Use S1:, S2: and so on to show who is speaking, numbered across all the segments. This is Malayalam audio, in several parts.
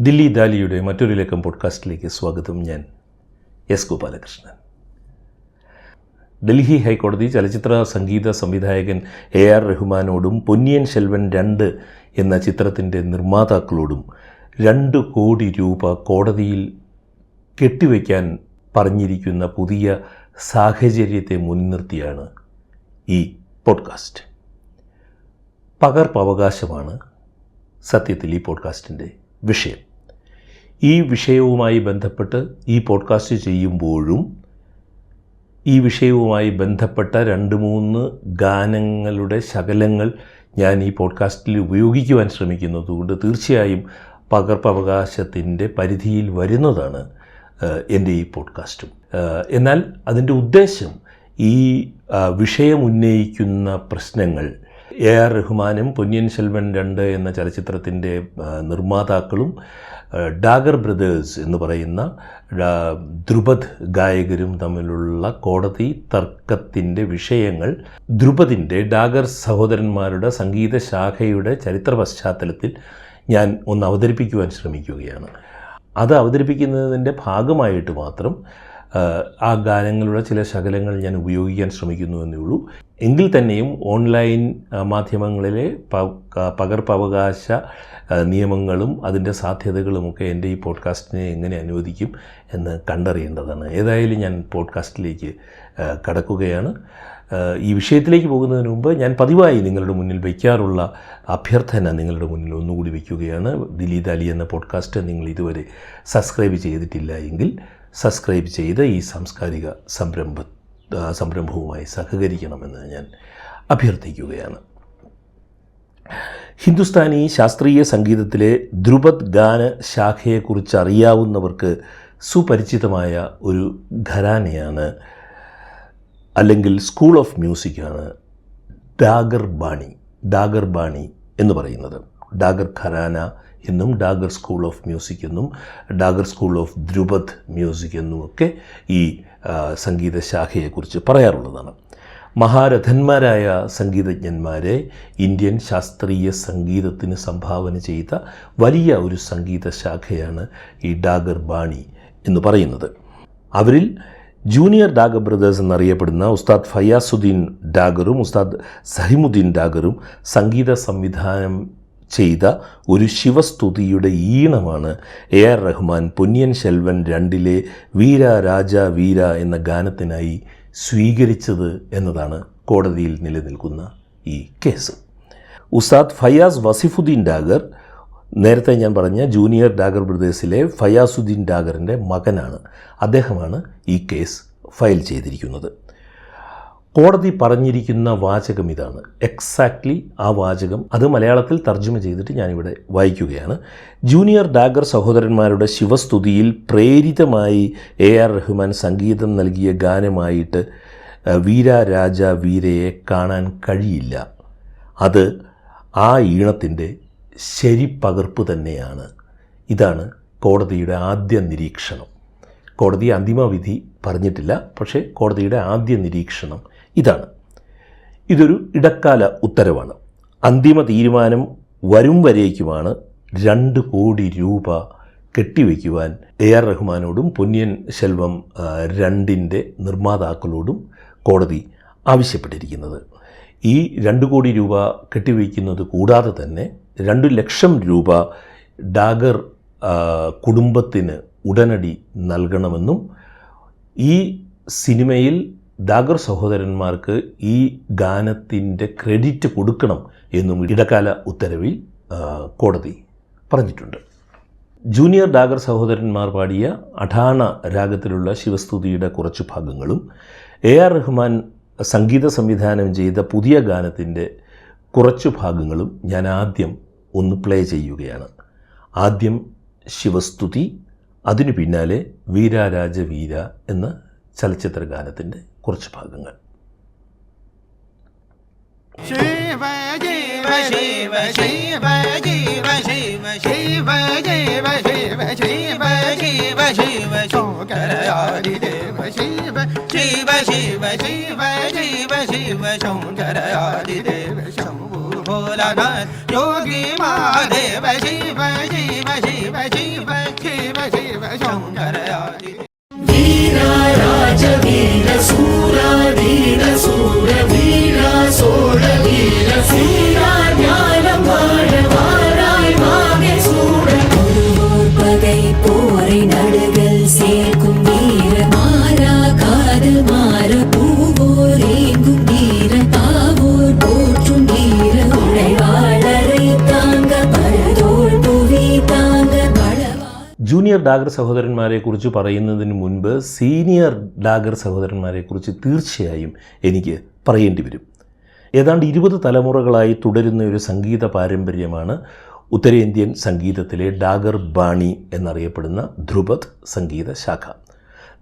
S1: ദില്ലി ദാലിയുടെ മറ്റൊരു ലക്കം പോഡ്കാസ്റ്റിലേക്ക് സ്വാഗതം ഞാൻ എസ് ഗോപാലകൃഷ്ണൻ. ഡൽഹി ഹൈക്കോടതി ചലച്ചിത്ര സംഗീത സംവിധായകൻ എ ആർ റഹ്മാനോടും പൊന്നിയൻ ശെൽവൻ രണ്ട് എന്ന ചിത്രത്തിന്റെ നിർമ്മാതാക്കളോടും രണ്ട് കോടി രൂപ കോടതിയിൽ കെട്ടിവയ്ക്കാൻ പറഞ്ഞിരിക്കുന്ന പുതിയ സാഹചര്യത്തെ മുൻനിർത്തിയാണ് ഈ പോഡ്കാസ്റ്റ് പകർപ്പവകാശമാണ് സത്യത്തിൽ ഈ പോഡ്കാസ്റ്റിന്റെ വിഷയം. ഈ വിഷയവുമായി ബന്ധപ്പെട്ട് ഈ പോഡ്കാസ്റ്റ് ചെയ്യുമ്പോഴും ഈ വിഷയവുമായി ബന്ധപ്പെട്ട രണ്ട് മൂന്ന് ഗാനങ്ങളുടെ ശകലങ്ങൾ ഞാൻ ഈ പോഡ്കാസ്റ്റിൽ ഉപയോഗിക്കുവാൻ ശ്രമിക്കുന്നതുകൊണ്ട് തീർച്ചയായും പകർപ്പവകാശത്തിന്റെ പരിധിയിൽ വരുന്നതാണ് എന്റെ ഈ പോഡ്കാസ്റ്റും. എന്നാൽ അതിന്റെ ഉദ്ദേശം ഈ വിഷയം ഉന്നയിക്കുന്ന പ്രശ്നങ്ങൾ എ ആർ റഹ്മാനും പൊന്നിയൻ സെൽവൻ രണ്ട് എന്ന ചലച്ചിത്രത്തിന്റെ നിർമ്മാതാക്കളും ഡാഗർ ബ്രദേഴ്സ് എന്ന് പറയുന്ന ധ്രുപദ് ഗായകരും തമ്മിലുള്ള കോടതി തർക്കത്തിന്റെ വിഷയങ്ങൾ ധ്രുപദിന്റെ ഡാഗർ സഹോദരന്മാരുടെ സംഗീത ശാഖയുടെ ചരിത്ര പശ്ചാത്തലത്തിൽ ഞാൻ ഒന്ന് അവതരിപ്പിക്കുവാൻ ശ്രമിക്കുകയാണ്. അത് അവതരിപ്പിക്കുന്നതിന്റെ ഭാഗമായിട്ട് മാത്രം ആ ഗാനങ്ങളുടെ ചില ശകലങ്ങൾ ഞാൻ ഉപയോഗിക്കാൻ ശ്രമിക്കുന്നു എന്നേ ഉള്ളൂ. എങ്കിൽ തന്നെയും ഓൺലൈൻ മാധ്യമങ്ങളിലെ പകർപ്പവകാശ നിയമങ്ങളും അതിന്റെ സാധ്യതകളുമൊക്കെ എന്റെ ഈ പോഡ്കാസ്റ്റിനെ എങ്ങനെ അനുവദിക്കും എന്ന് കണ്ടറിയേണ്ടതാണ്. ഏതായാലും ഞാൻ പോഡ്കാസ്റ്റിലേക്ക് കടക്കുകയാണ്. ഈ വിഷയത്തിലേക്ക് പോകുന്നതിന് മുമ്പ് ഞാൻ പതിവായി നിങ്ങളുടെ മുന്നിൽ വയ്ക്കാറുള്ള അഭ്യർത്ഥന നിങ്ങളുടെ മുന്നിൽ ഒന്നുകൂടി വയ്ക്കുകയാണ്. ദിലി ദാലി എന്ന പോഡ്കാസ്റ്റ് നിങ്ങൾ ഇതുവരെ സബ്സ്ക്രൈബ് ചെയ്തിട്ടില്ല എങ്കിൽ സബ്സ്ക്രൈബ് ചെയ്ത് ഈ സാംസ്കാരിക സംരംഭ സംരംഭവുമായി സഹകരിക്കണമെന്ന് ഞാൻ അഭ്യർത്ഥിക്കുകയാണ്. ഹിന്ദുസ്ഥാനി ശാസ്ത്രീയ സംഗീതത്തിലെ ധ്രുപദ് ഗാന ശാഖയെക്കുറിച്ച് അറിയാവുന്നവർക്ക് സുപരിചിതമായ ഒരു ഘരാനയാണ് അല്ലെങ്കിൽ സ്കൂൾ ഓഫ് മ്യൂസിക്കാണ് ഡാഗർ ബാണി ഡാഗർ ബാണി എന്ന് പറയുന്നത്. ഡാഗർ ഖരാന എന്നും ഡാഗർ സ്കൂൾ ഓഫ് മ്യൂസിക് എന്നും Dagar school of Dhrupad music എന്നും ഒക്കെ ഈ സംഗീതശാഖയെക്കുറിച്ച് സംഗീത ശാഖയെക്കുറിച്ച് പറയാറുള്ളതാണ്. മഹാരഥന്മാരായ സംഗീതജ്ഞന്മാരെ ഇന്ത്യൻ ശാസ്ത്രീയ സംഗീതത്തിന് സംഭാവന ചെയ്ത വലിയ ഒരു സംഗീത ശാഖയാണ് ഈ ഡാഗർ ബാണി എന്ന് പറയുന്നത്. അവരിൽ ജൂനിയർ ഡാഗർ ബ്രദേഴ്സ് എന്നറിയപ്പെടുന്ന ഉസ്താദ് ഫയാസുദ്ദീൻ ഡാഗറും ഉസ്താദ് സഹിമുദ്ദീൻ ഡാഗറും സംഗീത സംവിധാനം ചെയ്ത ഒരു ശിവസ്തുതിയുടെ ഈണമാണ് എ ആർ റഹ്മാൻ പൊന്നിയൻ ശെൽവൻ രണ്ടിലെ വീര രാജ വീര എന്ന ഗാനത്തിനായി സ്വീകരിച്ചത് എന്നതാണ് കോടതിയിൽ നിലനിൽക്കുന്ന ഈ കേസ്. ഉസാദ് ഫയാസ് വസിഫുദ്ദീൻ ഡാഗർ നേരത്തെ ഞാൻ പറഞ്ഞ ജൂനിയർ ഡാഗർ ബ്രദേഴ്സിലെ ഫയാസുദ്ദീൻ ഡാഗറിന്റെ മകനാണ്. അദ്ദേഹമാണ് ഈ കേസ് ഫയൽ ചെയ്തിരിക്കുന്നത്. കോടതി പറഞ്ഞിരിക്കുന്ന വാചകം ഇതാണ്. എക്സാക്ട്ലി ആ വാചകം അത് മലയാളത്തിൽ തർജമ ചെയ്തിട്ട് ഞാനിവിടെ വായിക്കുകയാണ്. ജൂനിയർ ഡാഗർ സഹോദരന്മാരുടെ ശിവസ്തുതിയിൽ പ്രേരിതമായി എ ആർ റഹ്മാൻ സംഗീതം നൽകിയ ഗാനമായിട്ട് വീര രാജ വീരയെ കാണാൻ കഴിയില്ല. അത് ആ ഈണത്തിന്റെ ശരിപ്പകർപ്പ് തന്നെയാണ്. ഇതാണ് കോടതിയുടെ ആദ്യ നിരീക്ഷണം. കോടതി അന്തിമ വിധി പറഞ്ഞിട്ടില്ല പക്ഷേ കോടതിയുടെ ആദ്യ നിരീക്ഷണം ഇതാണ്. ഇതൊരു ഇടക്കാല ഉത്തരവാണ്. അന്തിമ തീരുമാനം വരും വരേക്കുമാണ് രണ്ട് കോടി രൂപ കെട്ടിവെക്കുവാൻ എ ആർ റഹ്മാനോടും പൊന്നിയൻ ശെൽവം രണ്ടിന്റെ നിർമ്മാതാക്കളോടും കോടതി ആവശ്യപ്പെട്ടിരിക്കുന്നത്. ഈ രണ്ട് കോടി രൂപ കെട്ടിവയ്ക്കുന്നത് കൂടാതെ തന്നെ രണ്ട് ലക്ഷം രൂപ ഡാഗർ കുടുംബത്തിന് ഉടനടി നൽകണമെന്നും ഈ സിനിമയിൽ ഡാഗർ സഹോദരന്മാർക്ക് ഈ ഗാനത്തിന്റെ ക്രെഡിറ്റ് കൊടുക്കണം എന്നും ഇടക്കാല ഉത്തരവിൽ കോടതി പറഞ്ഞിട്ടുണ്ട്. ജൂനിയർ ഡാഗർ സഹോദരന്മാർ പാടിയ അഠാണ രാഗത്തിലുള്ള ശിവസ്തുതിയുടെ കുറച്ച് ഭാഗങ്ങളും എ ആർ റഹ്മാൻ സംഗീത സംവിധാനം ചെയ്ത പുതിയ ഗാനത്തിന്റെ കുറച്ചു ഭാഗങ്ങളും ഞാൻ ആദ്യം ഒന്ന് പ്ലേ ചെയ്യുകയാണ്. ആദ്യം ശിവസ്തുതി അതിനു പിന്നാലെ വീരാരാജ വീര എന്ന ചലച്ചിത്രഗാനത്തിന്റെ കുറച്ച് ഭാഗങ്ങൾ
S2: ശിവ ശിവ ശിവ ശിവ ശിവ ശിവ ശിവ ശിവ ശിവ ശിവ ശിവ ശിവ ശങ്കരാരി
S3: ദേവ ശിവ ശിവ ശിവ ശിവ ശിവ ശിവ ശങ്കരാരി ദേവ ശംഭു ഭോലനാഥ് യോഗി മാധേവ ശിവ ശിവ ശിവ ശിവ ശിവ ശിവ ശങ്കരാരി Jesus.
S1: ജൂനിയർ ഡാഗർ സഹോദരന്മാരെക്കുറിച്ച് പറയുന്നതിന് മുൻപ് സീനിയർ ഡാഗർ സഹോദരന്മാരെക്കുറിച്ച് തീർച്ചയായും എനിക്ക് പറയേണ്ടി വരും. ഏതാണ്ട് ഇരുപത് തലമുറകളായി തുടരുന്ന ഒരു സംഗീത പാരമ്പര്യമാണ് ഉത്തരേന്ത്യൻ സംഗീതത്തിലെ ഡാഗർ ബാണി എന്നറിയപ്പെടുന്ന ധ്രുപദ് സംഗീത ശാഖ.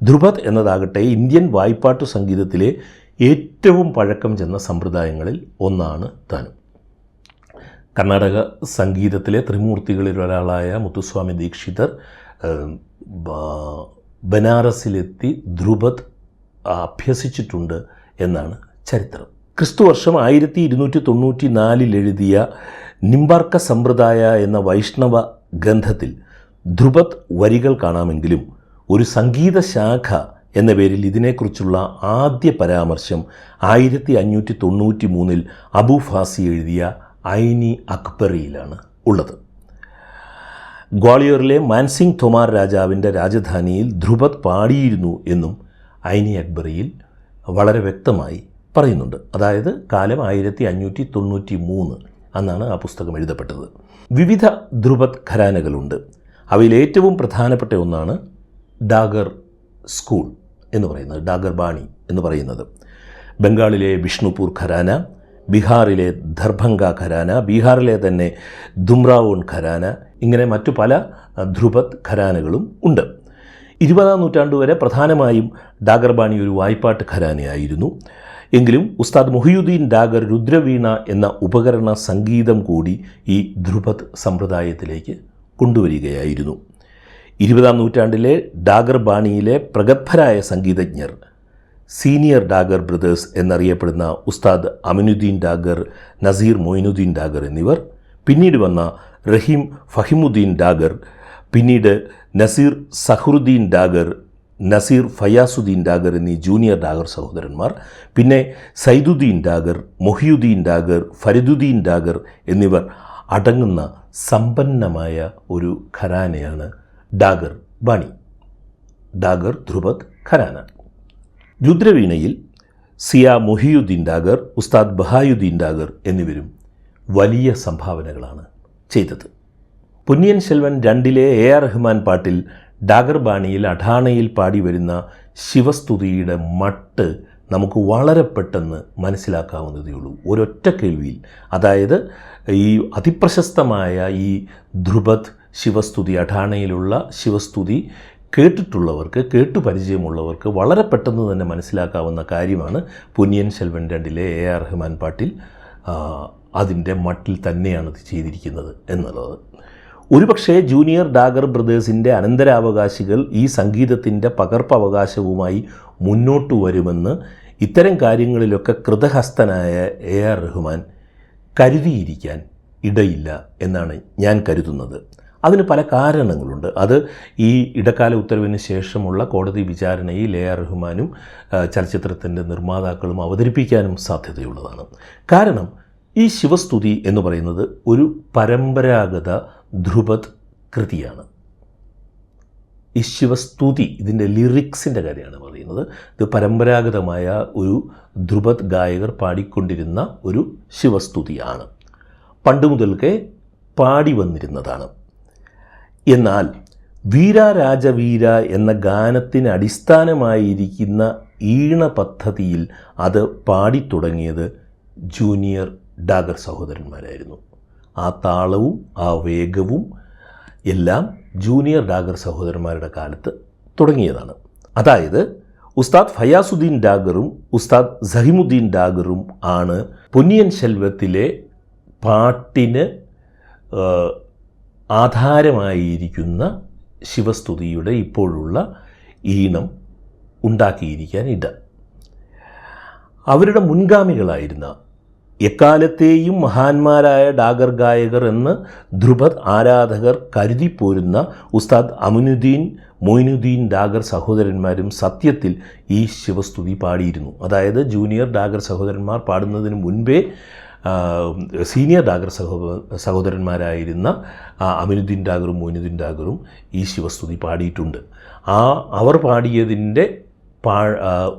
S1: ധ്രുപദ് എന്നതാകട്ടെ ഇന്ത്യൻ വായ്പാട്ടു സംഗീതത്തിലെ ഏറ്റവും പഴക്കം ചെന്ന സമ്പ്രദായങ്ങളിൽ ഒന്നാണ് താനും. കർണാടക സംഗീതത്തിലെ ത്രിമൂർത്തികളിൽ ഒരാളായ മുത്തുസ്വാമി ദീക്ഷിതർ ബനാറസിലെത്തി ധ്രുപദ് അഭ്യസിച്ചിട്ടുണ്ട് എന്നാണ് ചരിത്രം. ക്രിസ്തുവർഷം ആയിരത്തി ഇരുന്നൂറ്റി തൊണ്ണൂറ്റി നാലിൽ എഴുതിയ നിംബാർക്ക സമ്പ്രദായ എന്ന വൈഷ്ണവ ഗ്രന്ഥത്തിൽ ധ്രുപദ് വരികൾ കാണാമെങ്കിലും ഒരു സംഗീത ശാഖ എന്ന പേരിൽ ഇതിനെക്കുറിച്ചുള്ള ആദ്യ പരാമർശം ആയിരത്തി അഞ്ഞൂറ്റി തൊണ്ണൂറ്റി മൂന്നിൽ അബു ഫാസി എഴുതിയ ഐനി അക്ബറിയിലാണ് ഉള്ളത്. ഗ്വാളിയോറിലെ മാൻസിംഗ് തൊമാർ രാജാവിന്റെ രാജധാനിയിൽ ധ്രുപദ് പാടിയിരുന്നു എന്നും ഐനി അക്ബറിയിൽ വളരെ വ്യക്തമായി പറയുന്നുണ്ട്. അതായത് കാലം ആയിരത്തി അഞ്ഞൂറ്റി തൊണ്ണൂറ്റി മൂന്ന് അന്നാണ് ആ പുസ്തകം എഴുതപ്പെട്ടത്. വിവിധ ധ്രുപദ് ഖരാനകളുണ്ട്. അവയിൽ ഏറ്റവും പ്രധാനപ്പെട്ട ഒന്നാണ് ഡാഗർ സ്കൂൾ എന്ന് പറയുന്നത് ഡാഗർ ബാണി എന്ന് പറയുന്നത്. ബംഗാളിലെ വിഷ്ണുപൂർ ഖരാന ബീഹാറിലെ ദർഭംഗ ഖരാന ബീഹാറിലെ തന്നെ ദുംറാവൂൺ ഖരാന ഇങ്ങനെ മറ്റു പല ധ്രുപത് ഖരാനകളും ഉണ്ട്. ഇരുപതാം നൂറ്റാണ്ട് വരെ പ്രധാനമായും ഡാഗർബാണി ഒരു വായ്പാട്ട് ഖരാനയായിരുന്നു. എങ്കിലും ഉസ്താദ് മുഹിയുദ്ദീൻ ഡാഗർ രുദ്രവീണ എന്ന ഉപകരണ സംഗീതം കൂടി ഈ ധ്രുപത് സമ്പ്രദായത്തിലേക്ക് കൊണ്ടുവരികയായിരുന്നു. ഇരുപതാം നൂറ്റാണ്ടിലെ ഡാഗർ ബാണിയിലെ പ്രഗത്ഭരായ സംഗീതജ്ഞർ സീനിയർ ഡാഗർ ബ്രദേഴ്സ് എന്നറിയപ്പെടുന്ന ഉസ്താദ് അമിനുദ്ദീൻ ഡാഗർ നസീർ മൊയിനുദ്ദീൻ ഡാഗർ എന്നിവർ പിന്നീട് വന്ന റഹീം ഫഹിമുദ്ദീൻ ഡാഗർ പിന്നീട് നസീർ സഹറുദ്ദീൻ ഡാഗർ നസീർ ഫയാസുദ്ദീൻ ഡാഗർ എന്നീ ജൂനിയർ ഡാഗർ സഹോദരന്മാർ പിന്നെ സൈദുദ്ദീൻ ഡാഗർ മൊഹിയുദ്ദീൻ ഡാഗർ ഫരിദുദ്ദീൻ ഡാഗർ എന്നിവർ അടങ്ങുന്ന സമ്പന്നമായ ഒരു ഖരാനയാണ് ഡാഗർ ബാണി. ഡാഗർ ധ്രുപദ് ഖരാന. രുദ്രവീണയിൽ സിയ മൊഹിയുദ്ദീൻ ഡാഗർ ഉസ്താദ് ബഹായുദ്ദീൻ ഡാഗർ എന്നിവരും വലിയ സംഭാവനകളാണ് ചെയ്തത്. പൊന്നിയൻ സെൽവൻ രണ്ടിലെ എ ആർ റഹ്മാൻ പാട്ടിൽ ഡാഗർ ബാണിയിൽ അഠാണയിൽ പാടി വരുന്ന ശിവസ്തുതിയുടെ മട്ട് നമുക്ക് വളരെ പെട്ടെന്ന് മനസ്സിലാക്കാവുന്നതേ ഉള്ളൂ. ഒരൊറ്റ കേൾവിയിൽ. അതായത് ഈ അതിപ്രശസ്തമായ ഈ ധ്രുപദ് ശിവസ്തുതി അഠാണയിലുള്ള ശിവസ്തുതി കേട്ടിട്ടുള്ളവർക്ക് കേട്ടു പരിചയമുള്ളവർക്ക് വളരെ പെട്ടെന്ന് തന്നെ മനസ്സിലാക്കാവുന്ന കാര്യമാണ് പൊന്നിയൻ സെൽവൻ രണ്ടിലെ എ ആർ റഹ്മാൻ പാട്ടിൽ അതിന്റെ മട്ടിൽ തന്നെയാണ് ഇത് ചെയ്തിരിക്കുന്നത് എന്നുള്ളത്. ഒരുപക്ഷേ ജൂനിയർ ഡാഗർ ബ്രദേഴ്സിന്റെ അനന്തരാവകാശികൾ ഈ സംഗീതത്തിന്റെ പകർപ്പവകാശവുമായി മുന്നോട്ട് വരുമെന്ന് ഇത്തരം കാര്യങ്ങളിലൊക്കെ കൃതഹസ്തനായ എ ആർ റഹ്മാൻ കരുതിയിരിക്കാൻ ഇടയില്ല എന്നാണ് ഞാൻ കരുതുന്നത്. അതിന് പല കാരണങ്ങളുണ്ട്. അത് ഈ ഇടക്കാല ഉത്തരവിന് ശേഷമുള്ള കോടതി വിചാരണയിൽ എ ആർ റഹ്മാനും ചലച്ചിത്രത്തിന്റെ നിർമ്മാതാക്കളും അവതരിപ്പിക്കാനും സാധ്യതയുള്ളതാണ്. കാരണം ഈ ശിവസ്തുതി എന്ന് പറയുന്നത് ഒരു പരമ്പരാഗത ധ്രുപദ് കൃതിയാണ്. ഈ ശിവസ്തുതി ഇതിന്റെ ലിറിക്സിന്റെ കാര്യമാണ് പറയുന്നത്. ഇത് പരമ്പരാഗതമായ ഒരു ധ്രുപദ് ഗായകർ പാടിക്കൊണ്ടിരുന്ന ഒരു ശിവസ്തുതിയാണ്. പണ്ട് മുതൽക്കേ പാടി വന്നിരുന്നതാണ്. എന്നാൽ വീര രാജവീര എന്ന ഗാനത്തിന് അടിസ്ഥാനമായിരിക്കുന്ന ഈണ പദ്ധതിയിൽ അത് പാടിത്തുടങ്ങിയത് ജൂനിയർ ഡാഗർ സഹോദരന്മാരായിരുന്നു. ആ താളവും ആ വേഗവും എല്ലാം ജൂനിയർ ഡാഗർ സഹോദരന്മാരുടെ കാലത്ത് തുടങ്ങിയതാണ്. അതായത് ഉസ്താദ് ഫയാസുദ്ദീൻ ഡാഗറും ഉസ്താദ് സഹിമുദ്ദീൻ ഡാഗറും ആണ് പൊന്നിയൻ ശെൽവത്തിലെ പാട്ടിന് ആധാരമായിരിക്കുന്ന ശിവസ്തുതിയുടെ ഇപ്പോഴുള്ള ഈണം ഉണ്ടാക്കിയിരിക്കാൻ ഇട അവരുടെ മുൻഗാമികളായിരുന്ന എക്കാലത്തെയും മഹാന്മാരായ ഡാഗർ ഗായകർ എന്ന് ധ്രുപദ് ആരാധകർ കരുതിപ്പോരുന്ന ഉസ്താദ് അമിനുദ്ദീൻ മൊയിനുദ്ദീൻ ഡാഗർ സഹോദരന്മാരും സത്യത്തിൽ ഈ ശിവസ്തുതി പാടിയിരുന്നു. അതായത് ജൂനിയർ ഡാഗർ സഹോദരന്മാർ പാടുന്നതിന് മുൻപേ സീനിയർ ഡാഗർ സഹോ സഹോദരന്മാരായിരുന്ന അമിനുദ്ദീൻ ഡാഗറും മൊയിനുദ്ദീൻ ഡാഗറും ഈ ശിവസ്തുതി പാടിയിട്ടുണ്ട്. ആ അവർ പാടിയതിന്റെ പാ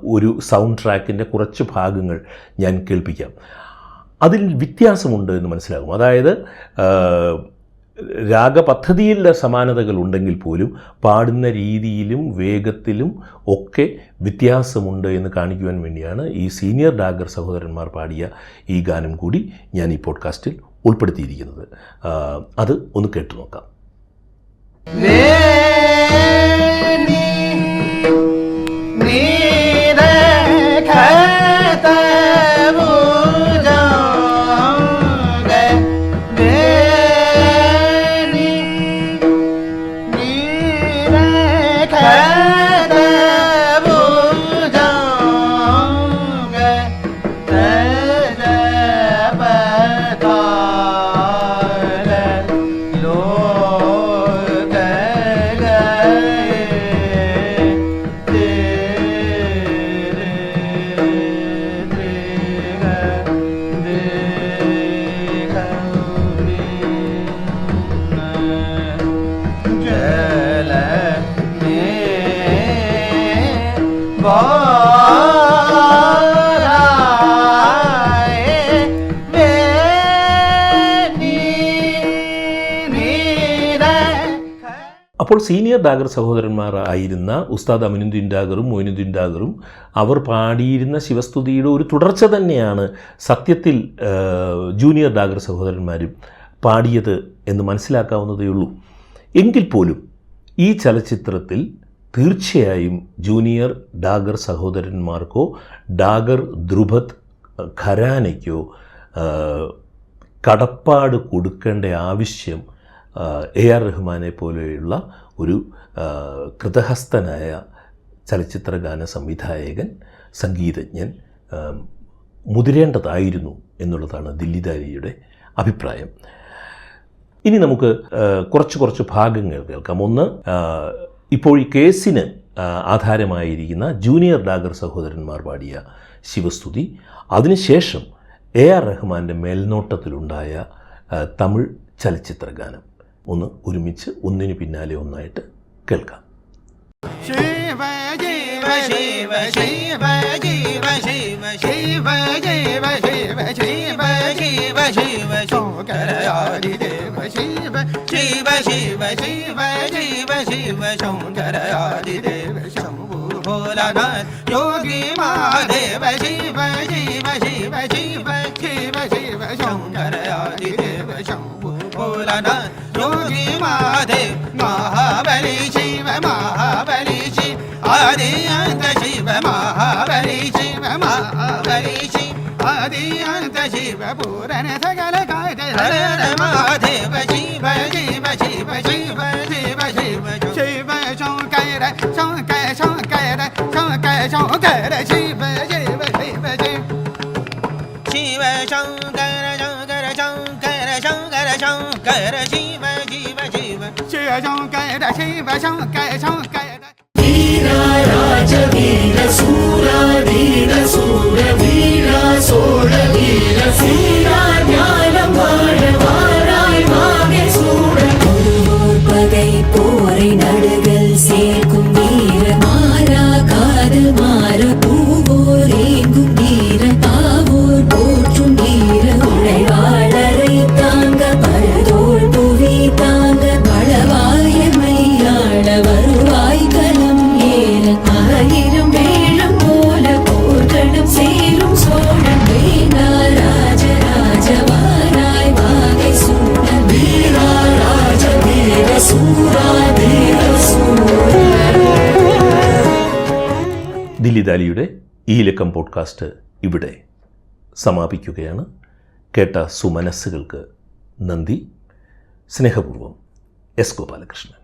S1: ഒരു സൗണ്ട് ട്രാക്കിന്റെ കുറച്ച് ഭാഗങ്ങൾ ഞാൻ കേൾപ്പിക്കാം. അതിൽ വ്യത്യാസമുണ്ട് എന്ന് മനസ്സിലാകും. അതായത് രാഗപദ്ധതിയിലെ സമാനതകൾ ഉണ്ടെങ്കിൽ പോലും പാടുന്ന രീതിയിലും വേഗത്തിലും ഒക്കെ വ്യത്യാസമുണ്ട് എന്ന് കാണിക്കുവാൻ വേണ്ടിയാണ് ഈ സീനിയർ ഡാഗർ സഹോദരന്മാർ പാടിയ ഈ ഗാനം കൂടി ഞാൻ ഈ പോഡ്കാസ്റ്റിൽ ഉൾപ്പെടുത്തിയിരിക്കുന്നത്. അത് ഒന്ന് കേട്ടു നോക്കാം. അപ്പോൾ സീനിയർ ഡാഗർ സഹോദരന്മാർ ആയിരുന്ന ഉസ്താദ് അമിനുദ്ദീൻ ഡാഗറും മൊയിനുദ്ദീൻ ഡാഗറും അവർ പാടിയിരുന്ന ശിവസ്തുതിയുടെ ഒരു തുടർച്ച തന്നെയാണ് സത്യത്തിൽ ജൂനിയർ ഡാഗർ സഹോദരന്മാരും പാടിയത് എന്ന് മനസ്സിലാക്കാവുന്നതേയുള്ളൂ. എങ്കിൽ പോലും ഈ ചലച്ചിത്രത്തിൽ തീർച്ചയായും ജൂനിയർ ഡാഗർ സഹോദരന്മാർക്കോ ഡാഗർ ധ്രുപത് ഖരാനയ്ക്കോ കടപ്പാട് കൊടുക്കേണ്ട ആവശ്യം എ ആർ റഹ്മാനെ പോലെയുള്ള ഒരു കൃതഹസ്തനായ ചലച്ചിത്ര ഗാന സംവിധായകൻ സംഗീതജ്ഞൻ മുതിരേണ്ടതായിരുന്നു എന്നുള്ളതാണ് ദില്ലിദാരിയുടെ അഭിപ്രായം. ഇനി നമുക്ക് കുറച്ച് കുറച്ച് ഭാഗങ്ങൾ കേൾക്കാം. ഒന്ന് ഇപ്പോൾ ഈ കേസിന് ആധാരമായിരിക്കുന്ന ജൂനിയർ ഡാഗർ സഹോദരന്മാർ പാടിയ ശിവസ്തുതി അതിനുശേഷം എ ആർ റഹ്മാന്റെ മേൽനോട്ടത്തിലുണ്ടായ തമിഴ് ചലച്ചിത്ര ഗാനം ഒന്ന് ഒരുമിച്ച് ഒന്നിനു പിന്നാലെ ഒന്നായിട്ട് കേൾക്കാം
S4: ശിവ ശിവ ശിവ ശിവ ശിവ ശിവ ശിവ ശിവ ശിവ ശിവ ശിവ ശിവ ശിവ ശിവ ശിവ ജീവ ശിവ ശങ്കരാദി ദേവ ശംഭു ഭോലാനാഥ് യോഗി മഹാദേവ ശിവ ശിവ ശിവ ശിവ ശിവ ശിവ ശങ്കരാദി ദേവ ശംഭു ഭോലാനാഥ് യോഗി മഹാദേവ് മഹാബലി ശിവ മഹാബലി ശിവ ആദി അന്ത ശിവ മഹാബലി ശിവ മഹാബലി ശിവ ആദി അന്ത ശിവ പൂരന സകല കാജ ഹര മഹാദേവ ശിവ
S3: ช่องไก่ได้ชีวะช่องไก่ช่อง
S1: ദില്ലിദാലിയുടെ ഈ ലക്കം പോഡ്കാസ്റ്റ് ഇവിടെ സമാപിക്കുകയാണ്. കേട്ട സുമനസ്സുകൾക്ക് നന്ദി. സ്നേഹപൂർവം എസ് ഗോപാലകൃഷ്ണൻ.